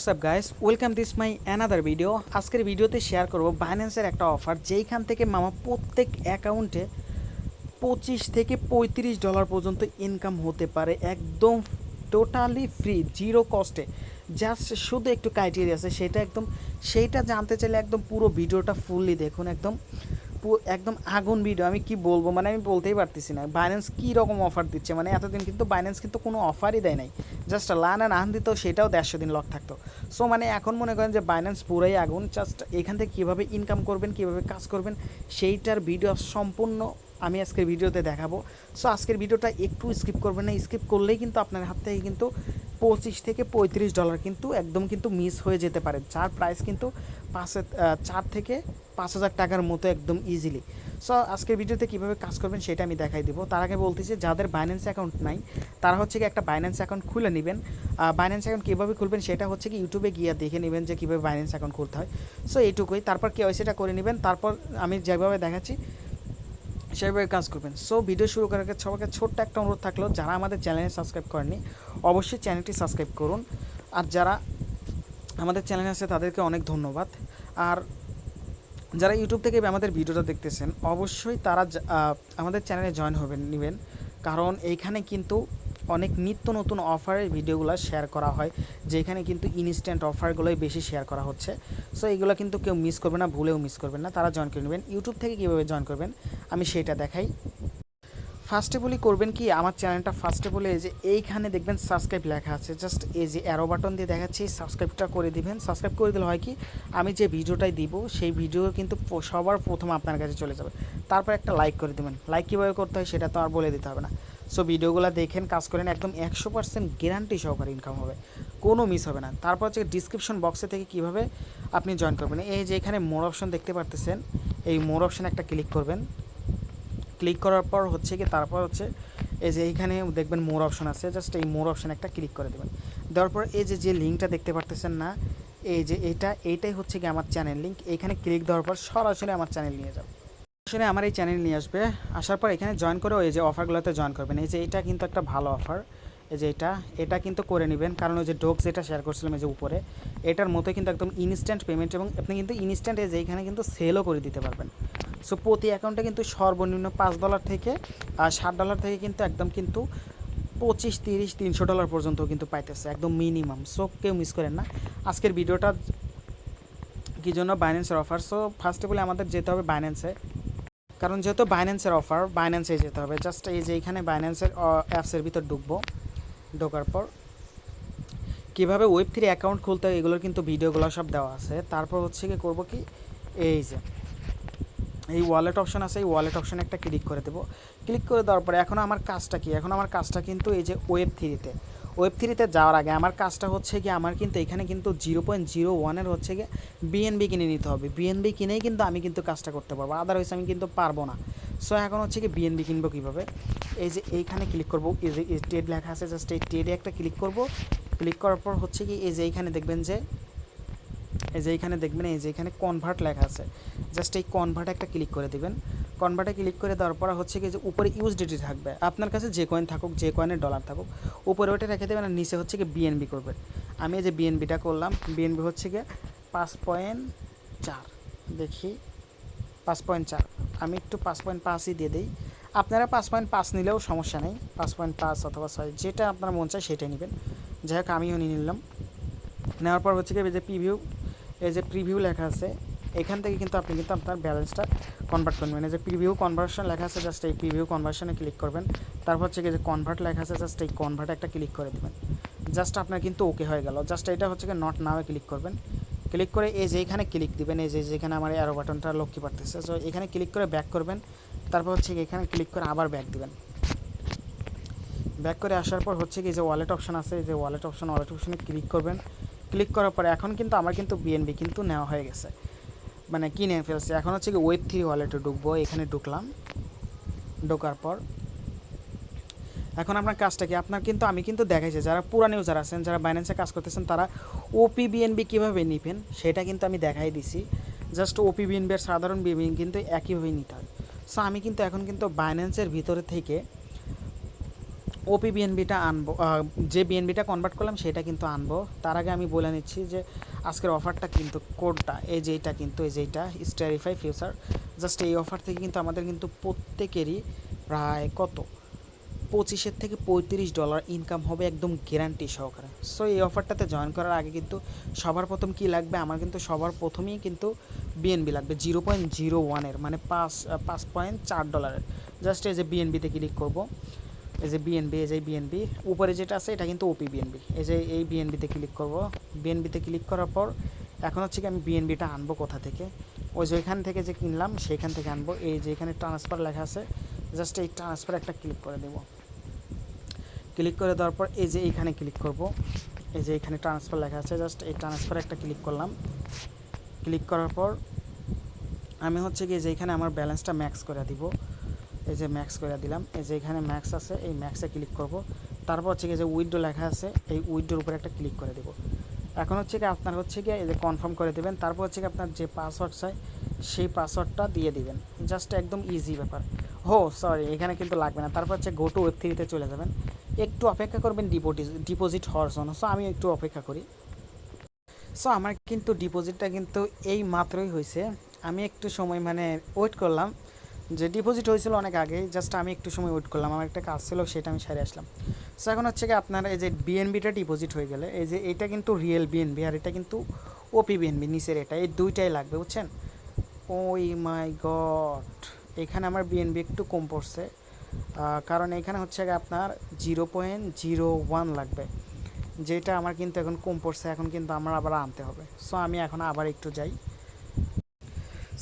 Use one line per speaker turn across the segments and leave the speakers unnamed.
WhatsApp guys welcome this my another video আজকের ভিডিওতে share করব বাইন্যান্সের একটা অফার যেইখান থেকে মামা প্রত্যেক অ্যাকাউন্টে পঁচিশ থেকে পঁয়ত্রিশ ডলার পর্যন্ত ইনকাম হতে পারে, একদম টোটালি ফ্রি জিরো কস্টে জাস্ট শুধু একটু ক্রাইটেরিয়া আছে, সেটা একদম, সেইটা জানতে চাইলে একদম পুরো ভিডিওটা ফুললি দেখুন, একদম। একদম আগুন ভিডিও, আমি কি বলব? মানে আমি বলতেই পারতেছি না। বাইন্যান্স কী রকম অফার দিচ্ছে? মানে এতদিন কিন্তু বাইন্যান্স কিন্তু কোনো অফারই দেয় নাই। জাস্ট লান অ্যান্ড আন দিত, সেটাও দেড়শো দিন লক থাকতো। সো মানে এখন মনে করেন যে বাইন্যান্স পুরাই আগুন। জাস্ট এখান থেকে কীভাবে ইনকাম করবেন, কীভাবে কাজ করবেন, সেইটার ভিডিও সম্পূর্ণ আমি আজকের ভিডিওতে দেখাবো। সো আজকের ভিডিওটা একটু স্কিপ করবেন না। স্কিপ করলেই কিন্তু আপনার হাত থেকে কিন্তু পঁচিশ থেকে পঁয়ত্রিশ ডলার কিন্তু একদম কিন্তু মিস হয়ে যেতে পারে। যার প্রাইস কিন্তু পাঁচ চার থেকে পাঁচ হাজার টাকার মতো একদম ইজিলি সো আজকের ভিডিওতে কীভাবে কাজ করবেন সেটা আমি দেখাই দিব। তার আগে বলতেছি যাদের বাইন্যান্স অ্যাকাউন্ট নাই, তারা হচ্ছে কি একটা বাইন্যান্স অ্যাকাউন্ট খুলে নেবেন। বাইন্যান্স অ্যাকাউন্ট কীভাবে খুলবেন সেটা হচ্ছে কি ইউটিউবে গিয়ে দেখে নেবেন যে কীভাবে বাইন্যান্স অ্যাকাউন্ট খুলতে হয়। সো এইটুকুই। তারপর কেওয়াইসিটা করে নেবেন। তারপর আমি যেভাবে দেখাচ্ছি সেভাবে কাজ করবেন। সো ভিডিও শুরু করার আগে সবাইকে ছোট্ট একটা অনুরোধ থাকল, যারা আমাদের চ্যানেলে সাবস্ক্রাইব করেননি, অবশ্যই চ্যানেলটি সাবস্ক্রাইব করুন। আর যারা আমাদের চ্যানেলে আছে, তাদেরকে অনেক ধন্যবাদ। আর যারা ইউটিউব থেকে আমাদের ভিডিওটা দেখতেছেন, অবশ্যই তারা আমাদের চ্যানেলে জয়েন হবেন, নেবেন। কারণ এইখানে কিন্তু অনেক নিত্য নতুন অফারের ভিডিওগুলো শেয়ার করা হয়, যেখানে কিন্তু ইনস্ট্যান্ট অফারগুলোই বেশি শেয়ার করা হচ্ছে। সো এগুলো কিন্তু কেউ মিস করবে না, ভুলেও মিস করবেন না। তারা জয়েন করে নেবেন। ইউটিউব থেকে কীভাবে জয়েন করবেন, আমি সেটা দেখাই। ফার্স্টে বলি, করবেন কি? আমার চ্যানেলটা ফার্স্টে বলে এই যে, এইখানে দেখবেন সাবস্ক্রাইব লেখা আছে। জাস্ট এই যে অ্যারো বাটন দিয়ে দেখাচ্ছি সাবস্ক্রাইবটা করে দিবেন। সাবস্ক্রাইব করে দিলে হয় কি? আমি যে ভিডিওটাই দিব, সেই ভিডিও কিন্তু সবার প্রথম আপনার কাছে চলে যাবে। তারপর একটা লাইক করে দেবেন। লাইক কীভাবে করতে হয়, সেটা তো আর বলে দিতে হবে না। সো ভিডিওগুলো দেখেন, কাজ করেন, একদম একশো পার্সেন্ট গ্যারান্টি সহকারে ইনকাম হবে। কোনো মিস হবে না। তারপর হচ্ছে ডিসক্রিপশন বক্সে থেকে কীভাবে আপনি জয়েন করবেন? এই যে এখানে মোর অপশন দেখতে পারতেছেন, এই মোর অপশন একটা ক্লিক করবেন। ক্লিক করার পর হচ্ছে কি, তারপর হচ্ছে এই যে এইখানে দেখবেন মোর অপশন আছে জাস্ট এই মোর অপশন একটা ক্লিক করে দেবেন। দেওয়ার পর এই যে যে লিঙ্কটা দেখতে পারতেছেন না, এই যে এটা, এইটাই হচ্ছে কি আমার চ্যানেল লিঙ্ক এইখানে ক্লিক দেওয়ার পর সরাসরি আমার চ্যানেল নিয়ে যাবে সরাসরি আমার এই চ্যানেল নিয়ে আসবে। আসার পর এখানে জয়েন করে এই যে অফারগুলোতে জয়েন করবেন। এই যে এটা কিন্তু একটা ভালো অফার এই যে এটা এটা কিন্তু করে নেবেন। কারণ ওই যে ডোকস যেটা শেয়ার করছিলাম এই যে উপরে, এটার মতো কিন্তু একদম ইনস্ট্যান্ট পেমেন্ট এবং আপনি কিন্তু ইনস্ট্যান্ট এই যে এখানে কিন্তু সেলও করে দিতে পারবেন। সো প্রতি অ্যাকাউন্টে কিন্তু সর্বনিম্ন পাঁচ ডলার থেকে আর ষাট ডলার থেকে কিন্তু একদম কিন্তু পঁচিশ, তিরিশ, তিনশো ডলার পর্যন্ত কিন্তু পাইতেছে, একদম মিনিমাম সো কেউ মিস করেন না। আজকের ভিডিওটা কী জন্য? বাইন্যান্সের অফার সো ফার্স্টে বলে আমাদের যেতে হবে বাইন্যান্সে কারণ যেহেতু বাইন্যান্সের অফার বাইন্যান্সে যেতে হবে। জাস্ট এই যে এইখানে বাইন্যান্সের অ্যাপসের ভিতর ঢুকবো। ঢোকার পর কীভাবে ওয়েব থ্রি অ্যাকাউন্ট খুলতে হয় এগুলোর কিন্তু ভিডিওগুলো সব দেওয়া আছে। তারপর হচ্ছে কি করব কি? এই যে, এই ওয়ালেট অপশন আছে, এই ওয়ালেট অপশনে একটা ক্লিক করে দেবো। ক্লিক করে দেওয়ার পরে, এখন আমার কাজটা কি? এখন আমার কাজটা কিন্তু এই যে ওয়েব থ্রিতে ওয়েব থ্রিতে যাওয়ার আগে আমার কাজটা হচ্ছে কি আমার কিন্তু এখানে কিন্তু জিরো পয়েন্ট জিরো ওয়ানের হচ্ছে গিয়ে বিএনবি কিনে নিতে হবে। বিএনবি কিনেই কিন্তু আমি কিন্তু কাজটা করতে পারব। আদারওয়াইজ আমি কিন্তু পারব না। সো এখন হচ্ছে কি বিএনবি কিনবো কীভাবে? এই যে এইখানে ক্লিক করব। এই যে টেড লেখা আছে জাস্ট এই টেডে একটা ক্লিক করব। ক্লিক করার পর হচ্ছে কি এই যে এইখানে দেখবেন যে এই যে এইখানে দেখবেন, এই যে এখানে কনভার্ট লেখা আছে। জাস্ট এই কনভার্ট একটা ক্লিক করে দিবেন। কনভার্টে ক্লিক করে দেওয়ার পর হচ্ছে কি যে উপরে ইউএসডিটি থাকবে। আপনার কাছে যে কয়েন থাকুক, যে কয়েনের ডলার থাকুক, উপরে ওটা রেখে দেবেন আর নিচে হচ্ছে কি বিএনবি করবেন। আমি এই যে বিএনবিটা করলাম বিএনবি হচ্ছে গিয়ে পাঁচ পয়েন্ট চার। দেখি, পাঁচ পয়েন্ট চার। আমি একটু পাঁচ পয়েন্ট পাঁচই দিয়ে দিই। আপনারা পাঁচ পয়েন্ট পাঁচ নিলেও সমস্যা নেই। পাঁচ পয়েন্ট পাঁচ অথবা ছয়, যেটা আপনার মন চায় সেটাই নেবেন। যাই হোক, আমিও নিয়ে নিলাম। নেওয়ার পর হচ্ছে কি যে প্রিভিউ এই যে প্রিভিউ লেখা আছে, এখান থেকে কিন্তু আপনি কিন্তু আপনার ব্যালেন্সটা কনভার্ট করবেন। এই যে প্রিভিউ কনভার্সন লেখা আছে জাস্ট এই প্রিভিউ কনভার্সনে ক্লিক করবেন। তারপর হচ্ছে কি যে কনভার্ট লেখা আছে জাস্ট এই কনভার্ট একটা ক্লিক করে দেবেন। জাস্ট আপনার কিন্তু ওকে হয়ে গেল। জাস্ট এটা হচ্ছে কি নট নাওয়ে ক্লিক করবেন। ক্লিক করে এই যে এখানে ক্লিক দিবেন, এই যে যেখানে আমার অ্যারো বাটনটা লক্ষ্য পারতেছে। সো এখানে ক্লিক করে ব্যাক করবেন। তারপর হচ্ছে এখানে ক্লিক করে আবার ব্যাক দিবেন। ব্যাক করে আসার পর হচ্ছে কি যে ওয়ালেট অপশন আছে, এই যে ওয়ালেট অপশন ওয়ালেট অপশনে ক্লিক করবেন। ক্লিক করার পরে এখন কিন্তু আমার কিন্তু বিএনবি কিন্তু নেওয়া হয়ে গেছে। মানে কিনে ফেলছে। এখন হচ্ছে কি ওয়েব থ্রি ওয়ালেটে ঢুকবো, এখানে ঢুকলাম। ঢোকার পর এখন আপনার কাজটা কি? আপনার কিন্তু, আমি কিন্তু দেখাইছি যারা পুরান ইউজার আছেন, যারা বাইন্যান্সে কাজ করতেছেন, তারা ওপি বিএনবি কীভাবে নেবেন, সেটা কিন্তু আমি দেখাই দিছি। জাস্ট ওপি বিএনবি আর সাধারণ বিএনবি কিন্তু একইভাবেই নিতে হয়। সো আমি কিন্তু এখন কিন্তু বাইন্যান্সের ভিতরে থেকে ওপি বিএনবিটা আনব যে বিএনবিটা কনভার্ট করলাম সেটা কিন্তু আনব। তার আগে আমি বলে নিচ্ছি যে আজকের অফারটা কিন্তু কোডটা এই যে এইটা কিন্তু, এই যে এইটা স্টারিফাই ফিউচার জাস্ট এই অফার থেকে কিন্তু আমাদের কিন্তু প্রত্যেকেরই প্রায় কত? পঁচিশের থেকে পঁয়ত্রিশ ডলার ইনকাম হবে একদম গ্যারান্টি সহকারে। সো এই অফারটাতে জয়েন করার আগে কিন্তু সবার প্রথম কি লাগবে? আমার কিন্তু সবার প্রথমেই কিন্তু বিএনবি লাগবে জিরো পয়েন্ট জিরো ওয়ানের মানে পাঁচ পাঁচ পয়েন্ট চার ডলারের জাস্ট এই যে বিএনবিতে ক্লিক করব। এই যে বিএনবি এই যে বিএনবি উপরে যেটা আছে এটা কিন্তু ওপি বিএনবি এই যে এই বিএনবিতে ক্লিক করব। বিএনবিতে ক্লিক করার পর এখন হচ্ছে কি আমি বিএনবিটা আনব কোথা থেকে? ওই যে ওইখান থেকে যে কিনলাম সেইখান থেকে আনব। এই যে এখানে ট্রান্সফার লেখা আছে জাস্ট এই ট্রান্সফার একটা ক্লিক করে দেবো। ক্লিক করে দেওয়ার পর এই যে এইখানে ক্লিক করব। এই যে এখানে ট্রান্সফার লেখা আছে জাস্ট এই ট্রান্সফার একটা ক্লিক করলাম। ক্লিক করার পর আমি হচ্ছে কি যে এখানে আমার ব্যালেন্সটা ম্যাক্স করে দিব। এই যে ম্যাক্স করে দিলাম। এই যে এখানে ম্যাক্স আছে, এই ম্যাক্সে ক্লিক করব। তারপর হচ্ছে কি যে উইডো লেখা আছে, এই উইডোর উপরে একটা ক্লিক করে দেব। এখন হচ্ছে কি আপনার হচ্ছে কি এই যে কনফার্ম করে দেবেন। তারপর হচ্ছে কি আপনার যে পাসওয়ার্ড চাই, সেই পাসওয়ার্ডটা দিয়ে দিবেন। জাস্ট একদম ইজি ব্যাপার। হো সরি এখানে কিন্তু লাগবে না। তারপর হচ্ছে গো টু ওয়েব থ্রিতে চলে যাবেন। একটু অপেক্ষা করবেন ডিপোজিট ডিপোজিট হওয়ার জন্য। সো আমি একটু অপেক্ষা করি। সো আমার কিন্তু ডিপোজিটটা কিন্তু এই মাত্রই হয়েছে। আমি একটু সময় মানে ওয়েট করলাম। যে ডিপোজিট হয়েছিল অনেক আগে জাস্ট আমি একটু সময় ওয়েট করলাম, আমার একটা কাজ ছিল, সেটা আমি সারে আসলাম। সো এখন হচ্ছে কি আপনার এই যে বিএনবিটা ডিপোজিট হয়ে গেলে, এই যে এটা কিন্তু রিয়েল বিএনবি আর এটা কিন্তু ওপি বিএনবি নিচের এটা, এই দুইটাই লাগবে, বুঝছেন? ওই মাই গড এখানে আমার বিএনবি একটু কম পড়ছে কারণ এখানে হচ্ছে আপনার জিরো পয়েন্ট জিরো ওয়ান লাগবে। যেটা আমার কিন্তু এখন কম পড়ছে, এখন কিন্তু আমার আবার আনতে হবে। সো আমি এখন আবার একটু যাই।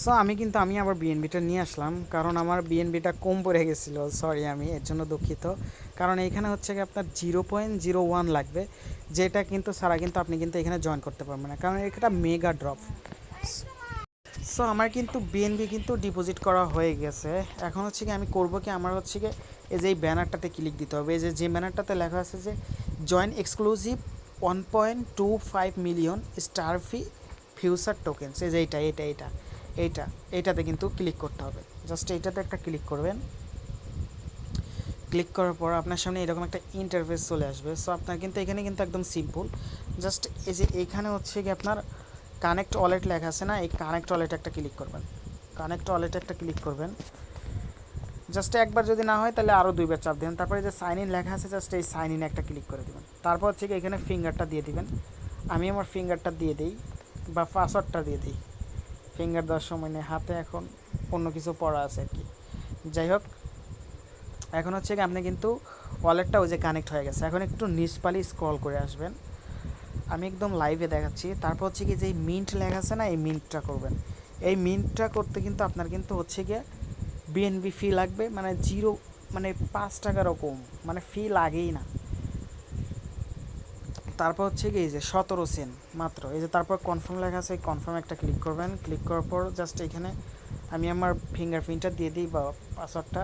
সো আমি কিন্তু, আমি আবার বিএনবিটা নিয়ে আসলাম। কারণ আমার বিএনবিটা কম পড়ে গেছিল। সরি আমি এর জন্য দুঃখিত। কারণ এখানে হচ্ছে কি আপনার জিরো পয়েন্ট জিরো ওয়ান লাগবে। যেটা কিন্তু, ছাড়া কিন্তু আপনি কিন্তু এখানে জয়েন করতে পারবেন না। কারণ এটা মেগা ড্রপ সো আমার কিন্তু বিএনবি কিন্তু ডিপোজিট করা হয়ে গেছে। এখন হচ্ছে কি আমি করব কি, আমার হচ্ছে কি এই যে, এই ব্যানারটাতে ক্লিক দিতে হবে। এই যে যে ব্যানারটাতে লেখা আছে যে join exclusive one point two five million star fi future tokens এই যে, এইটা এটা এইটা। এইটা, এইটাতে কিন্তু ক্লিক করতে হবে। জাস্ট এইটাতে একটা ক্লিক করবেন। ক্লিক করার পর আপনার সামনে এরকম একটা ইন্টারফেস চলে আসবে। সো আপনার কিন্তু এখানে কিন্তু একদম সিম্পল জাস্ট এই যে এইখানে হচ্ছে কি আপনার কানেক্ট ওয়ালেট লেখা আছে না, এই কানেক্ট ওয়ালেট একটা ক্লিক করবেন। কানেক্ট ওয়ালেট একটা ক্লিক করবেন। জাস্ট একবার যদি না হয় তাহলে আরও দুইবার চাপ দেবেন। তারপরে যে সাইন ইন লেখা আছে জাস্ট এই সাইন ইন একটা ক্লিক করে দেবেন। তারপর হচ্ছে কি এখানে ফিঙ্গারটা দিয়ে দিবেন। আমি আমার ফিঙ্গারটা দিয়ে দিই বা পাসওয়ার্ডটা দিয়ে দিই। ফিঙ্গার দেওয়ার সময় নেই, হাতে এখন অন্য কিছু পড়া আছে আর কি। যাই হোক, এখন হচ্ছে কি আপনি কিন্তু ওয়ালেটটা ওই যে কানেক্ট হয়ে গেছে। এখন একটু নিচপালি স্ক্রল করে আসবেন। আমি একদম লাইভে দেখাচ্ছি। তারপর হচ্ছে কি যে মিন্ট লেখা আছে না, এই মিন্টটা করবেন। এই মিন্টটা করতে কিন্তু আপনার কিন্তু হচ্ছে গিয়ে বিএনবি ফি লাগবে। মানে জিরো মানে পাঁচ টাকারও কম মানে ফি লাগেই না। তারপর হচ্ছে কি এই যে সতেরো সেন মাত্র। এই যে তারপর কনফার্ম লেখা আছে কনফার্ম একটা ক্লিক করবেন। ক্লিক করার পর জাস্ট এখানে আমি আমার ফিঙ্গারপ্রিন্টটা দিয়ে দিই বা পাসওয়ার্ডটা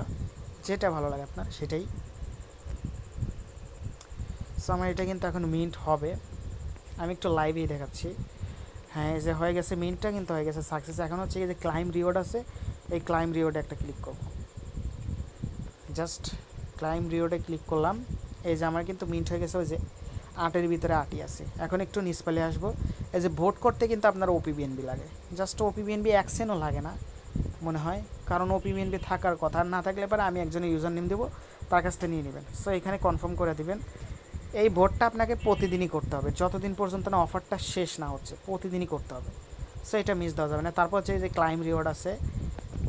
যেটা ভালো লাগে আপনার, সেটাই। সো আমার এটা কিন্তু এখন মিন্ট হবে। আমি একটু লাইভেই দেখাচ্ছি। হ্যাঁ এই যে হয়ে গেছে মিন্টটা কিন্তু হয়ে গেছে সাকসেস এখন হচ্ছে এই যে ক্লাইম রিওয়ার্ড আছে, এই ক্লাইম রিওয়ার্ডে একটা ক্লিক করব। জাস্ট ক্লাইম রিওয়ার্ডে ক্লিক করলাম। এই যে আমার কিন্তু মিন্ট হয়ে গেছে, ওই যে আটের ভিতরে আটই আছে। এখন একটু নিচপালে আসব। এই যে ভোট করতে কিন্তু আপনার ওপিবিএনবি লাগে। জাস্ট ওপিবিএনবি এক সেন্টও লাগে না, মনে হয়। কারণ ওপিবিএনবি থাকার কথা। না থাকলে পরে আমি একজনের ইউজার নেম দেবো, তার কাছ থেকে নিয়ে নেবেন। সো এখানে কনফার্ম করে দেবেন। এই ভোটটা আপনাকে প্রতিদিনই করতে হবে। যতদিন পর্যন্ত না অফারটা শেষ না হচ্ছে, প্রতিদিনই করতে হবে। সো এটা মিস দেওয়া যাবে না। তারপর হচ্ছে এই যে ক্লাইম রিওয়ার্ড আছে।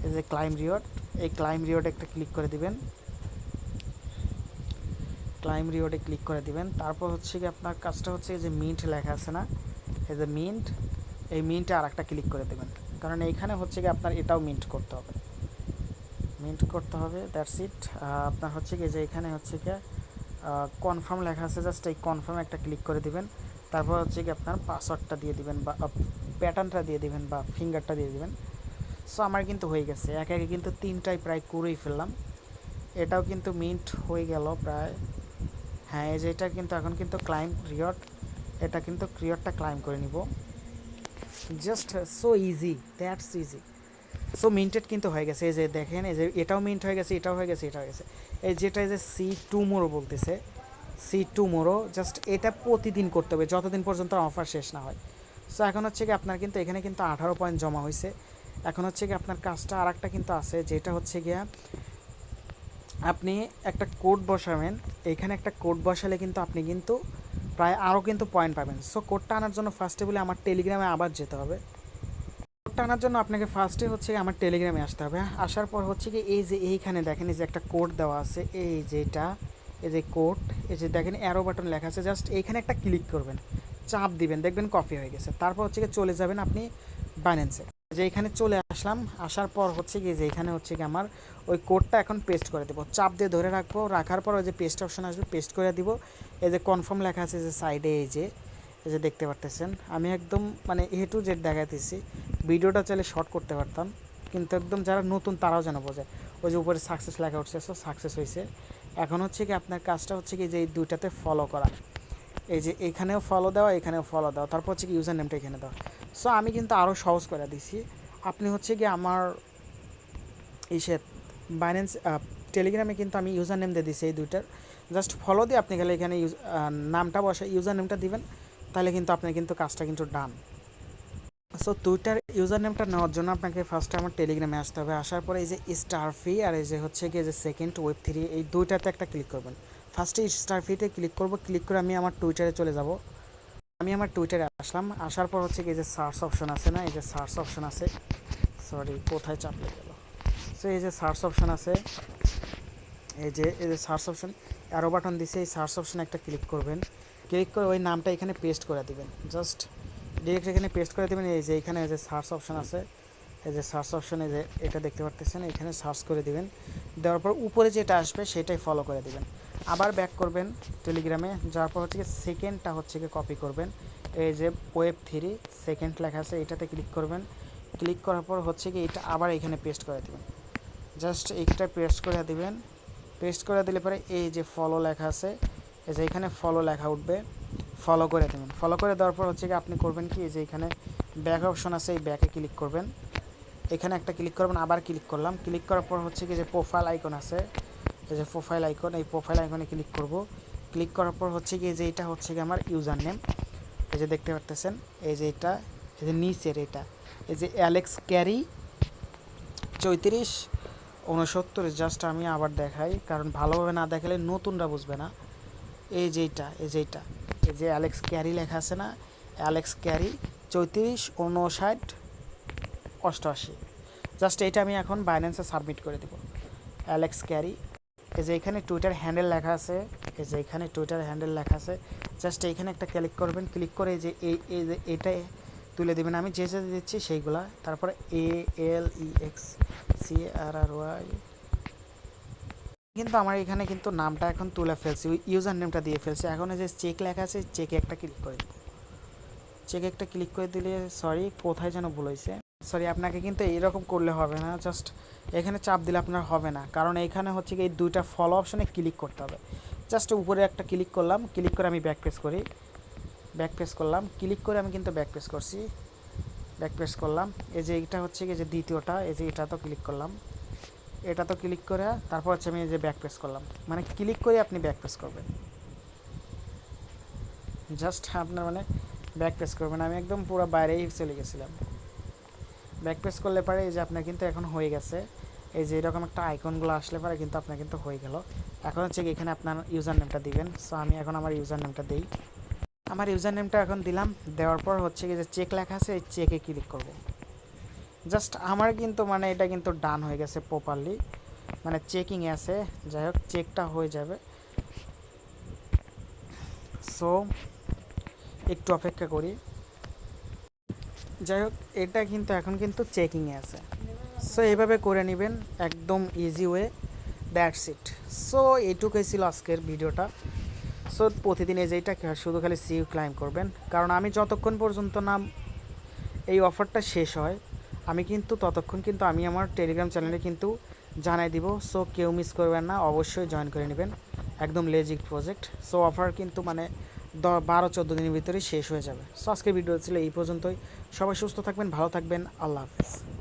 এই যে ক্লাইম রিওয়ার্ড এই ক্লাইম রিওয়ার্ডে একটা ক্লিক করে দিবেন। ক্লাইম রিওয়ার্ডে ক্লিক করে দিবেন। তারপর হচ্ছে কি আপনার কাজটা হচ্ছে যে মিন্ট লেখা আছে না, এই যে মিন্ট এই মিন্টে আর একটা ক্লিক করে দেবেন। কারণ এইখানে হচ্ছে কি আপনার এটাও মিন্ট করতে হবে। মিন্ট করতে হবে দ্যাটস ইট আপনার হচ্ছে কি যে এখানে হচ্ছে কি কনফার্ম লেখা আছে জাস্ট এই কনফার্ম একটা ক্লিক করে দিবেন। তারপর হচ্ছে কি আপনার পাসওয়ার্ডটা দিয়ে দিবেন বা প্যাটার্নটা দিয়ে দিবেন বা ফিঙ্গারটা দিয়ে দিবেন। সো আমার কিন্তু হয়ে গেছে। একে একে কিন্তু তিনটাই প্রায় করেই ফেললাম। এটাও কিন্তু মিন্ট হয়ে গেল প্রায় হ্যাঁ এই যে এটা কিন্তু এখন কিন্তু ক্লাইম রিয়ড এটা কিন্তু ক্রিয়ডটা ক্লাইম করে নিব। Just so easy that's easy so minted কিন্তু হয়ে গেছে, এই যে দেখেন, এই যে এটাও মিন্ট হয়ে গেছে, এটাও হয়ে গেছে এটা হয়ে গেছে। এই যেটা এই যে সি টু মোরো বলতেছে সি টু মোরো জাস্ট এটা প্রতিদিন করতে হবে, যতদিন পর্যন্ত অফার শেষ না হয়। সো এখন হচ্ছে কি আপনার কিন্তু, এখানে কিন্তু আঠারো পয়েন্ট জমা হয়েছে এখন হচ্ছে কি আপনার কাজটা আর একটা কিন্তু আছে, যেটা হচ্ছে গিয়া আপনি একটা কোড বসাবেন এইখানে একটা কোড বসালে কিন্তু আপনি কিন্তু প্রায় আরও কিন্তু পয়েন্ট পাবেন। সো কোডটা আনার জন্য ফার্স্টে বলে আমার টেলিগ্রামে আবার যেতে হবে। কোডটা আনার জন্য আপনাকে ফার্স্টে হচ্ছে আমার টেলিগ্রামে আসতে হবে আসার পর হচ্ছে কি, এই যে এইখানে দেখেন, এই যে একটা কোড দেওয়া আছে, এই যেটা এই যে কোড এই যে দেখেন অ্যারো বাটন লেখা আছে জাস্ট এইখানে একটা ক্লিক করবেন, চাপ দিবেন, দেখবেন কপি হয়ে গেছে। তারপর হচ্ছে চলে যাবেন আপনি বাইন্যান্সে যে এখানে চলে আসলাম, আসার পর হচ্ছে কি যে এখানে হচ্ছে কি আমার ওই কোডটা এখন পেস্ট করে দেবো। চাপ দিয়ে ধরে রাখব, রাখার পর ওই যে পেস্ট অপশন আসবে পেস্ট করে দিব। এই যে কনফার্ম লেখা আছে যে সাইডে এই যে এই যে দেখতে পারতেছেন। আমি একদম মানে এ টু জেড দেখাতেছি ভিডিওটা চাইলে শর্ট করতে পারতাম। কিন্তু একদম যারা নতুন তারাও যেন বোঝে। ওই যে উপরে সাকসেস লেখা উঠছে সো সাকসেস হয়েছে এখন হচ্ছে কি আপনার কাজটা হচ্ছে কি যে এই দুইটাতে ফলো করা। এই যে এখানেও ফলো দেওয়া, এখানেও ফলো দেওয়া। তারপর হচ্ছে কি ইউজার নেমটা এখানে দেওয়া। সো আমি কিন্তু আরও সহজ করে দিছি। আপনি হচ্ছে কি আমার ইসে বাইন্যান্স টেলিগ্রামে কিন্তু আমি ইউজার নেম দিয়ে দিছি এই দুইটার। জাস্ট ফলো দিয়ে আপনি গেলে এখানে ইউজ নামটা বসে ইউজার নেমটা দিবেন, তাহলে কিন্তু আপনার কিন্তু কাজটা কিন্তু ডান সো টুইটার ইউজার নেমটা নেওয়ার জন্য আপনাকে ফার্স্টে আমার টেলিগ্রামে আসতে হবে। আসার পরে এই যে স্টার ফি আর এই যে হচ্ছে গিয়ে যে সেকেন্ড ওয়েব থ্রি এই দুইটাতে একটা ক্লিক করবেন। ফার্স্টে স্টার ফিতে ক্লিক করব ক্লিক করে আমি আমার টুইটারে চলে যাব। আমি আমার টুইটারে আসলাম। আসার পর হচ্ছে কি এই যে সার্চ অপশন আছে না, এই যে সার্চ অপশন আছে সরি কোথায় চাপলে গেল? সো এই যে সার্চ অপশন আছে, এই যে এই যে সার্চ অপশন অ্যারো বাটন দিছে, এই সার্চ অপশনে একটা ক্লিক করবেন। ক্লিক করে ওই নামটা এখানে পেস্ট করে দিবেন। জাস্ট ডিরেক্ট এখানে পেস্ট করে দেবেন, এই যে এখানে এই যে সার্চ অপশন আছে, এই যে সার্চ অপশনে যে এটা দেখতে পারতেছেন, এখানে সার্চ করে দিবেন। দেওয়ার পর উপরে যেটা আসবে সেটাই ফলো করে দিবেন। আবার ব্যাক করবেন টেলিগ্রামে যাওয়ার পর হচ্ছে সেকেন্ডটা হচ্ছে কি কপি করবেন। এই যে ওয়েব থ্রি সেকেন্ড লেখা আছে, এটাতে ক্লিক করবেন। ক্লিক করার পর হচ্ছে কি এটা আবার এখানে পেস্ট করে দেবেন। জাস্ট এইটা পেস্ট করে দিবেন। পেস্ট করে দিলে পরে এই যে ফলো লেখা আছে, এই যে এখানে ফলো লেখা উঠবে। ফলো করে দেবেন। ফলো করে দেওয়ার পর হচ্ছে কি আপনি করবেন কি, এই যে এখানে ব্যাক অপশন আছে, এই ব্যাকে ক্লিক করবেন। এখানে একটা ক্লিক করবেন, আবার ক্লিক করলাম। ক্লিক করার পর হচ্ছে কি যে প্রোফাইল আইকন আছে এই যে প্রোফাইল আইকন এই প্রোফাইল আইকনে ক্লিক করব। ক্লিক করার পর হচ্ছে কি যে এটা হচ্ছে কি আমার ইউজার নেম এই যে দেখতে পারতেছেন, এই যে এটা, এই যে নিচের এটা। এই যে অ্যালেক্স ক্যারি চৌত্রিশ উনসত্তর জাস্ট আমি আবার দেখাই, কারণ ভালোভাবে না দেখালে নতুনরা বুঝবে না। এই যে এইটা এই যে এইটা এই যে অ্যালেক্স ক্যারি লেখা আছে না অ্যালেক্স ক্যারি চৌত্রিশ উনষাট অষ্টআশি। জাস্ট এটা আমি এখন বাইন্যান্সে সাবমিট করে দেবো। অ্যালেক্স ক্যারি এই যে এখানে টুইটার হ্যান্ডেল লেখা আছে, এই যে এখানে টুইটার হ্যান্ডেল লেখা আছে জাস্ট এইখানে একটা ক্লিক করবেন ক্লিক করে এই যে এই এই যে এটাই তুলে দেবেন। আমি যে যে দিচ্ছি সেইগুলা। তারপরে A L E X C R R Y কিন্তু আমার এখানে কিন্তু নামটা এখন তুলে ফেলছি ইউজার নেমটা দিয়ে ফেলছি। এখন যে চেক লেখা আছে, চেকে একটা ক্লিক করে দেবো। চেকে একটা ক্লিক করে দিলে সরি কোথায় যেন ভুল হয়েছে। সরি আপনাকে কিন্তু এইরকম করলে হবে না। জাস্ট এখানে চাপ দিলে আপনার হবে না। কারণ এখানে হচ্ছে কি এই দুইটা ফলো অপশনে ক্লিক করতে হবে। জাস্ট উপরে একটা ক্লিক করলাম ক্লিক করে আমি ব্যাক প্রেস করি। ব্যাক প্রেস করলাম ক্লিক করে আমি কিন্তু ব্যাক করছি। ব্যাক প্রেস করলাম। এই যে এটা হচ্ছে কি যে দ্বিতীয়টা, এই যে এটা তো ক্লিক করলাম। এটা তো ক্লিক করে তারপর হচ্ছে আমি এই যে ব্যাক করলাম। মানে ক্লিক করে আপনি ব্যাক প্রেস করবেন। জাস্ট আপনার মানে ব্যাক প্রেস করবেন। আমি একদম পুরো বাইরেই চলে গেছিলাম। ব্যাক প্রেস করলে পরে এই যে আপনার কিন্তু এখন হয়ে গেছে। এই যে এরকম একটা আইকনগুলো আসলে পারে কিন্তু আপনার কিন্তু হয়ে গেল। এখন হচ্ছে এখানে আপনার ইউজার নেমটা দিবেন। সো আমি এখন আমার ইউজার নেমটা দিই। আমার ইউজার নেমটা এখন দিলাম। দেওয়ার পর হচ্ছে কি যে চেক লেখা আছে, এই চেকে ক্লিক করব। জাস্ট আমার কিন্তু মানে এটা কিন্তু ডান হয়ে গেছে প্রপারলি মানে চেকিংয়ে আছে। যাই হোক চেকটা হয়ে যাবে। সো একটু অপেক্ষা করি। যাই হোক, এটা কিন্তু এখন কিন্তু চেকিংয়ে আছে। সো এইভাবে করে নেবেন একদম easy way that's it so এইটুকুই ছিল আজকের ভিডিওটা। সো প্রতিদিন এই যেটা শুধু খালি সিউ ক্লাইম করবেন। কারণ আমি যতক্ষণ পর্যন্ত না এই অফারটা শেষ হয়, আমি কিন্তু ততক্ষণ কিন্তু আমি আমার টেলিগ্রাম চ্যানেলে কিন্তু জানাই দিব। সো কেউ মিস করবেন না, অবশ্যই জয়েন করে নেবেন। একদম লেজিক প্রজেক্ট সো অফার কিন্তু মানে বারো, চোদ্দ দিনের ভিতরে শেষ হয়ে যাবে। সো আজকের ভিডিও ছিল এই পর্যন্তই। সবাই সুস্থ থাকবেন, ভালো থাকবেন। আল্লাহ হাফিজ।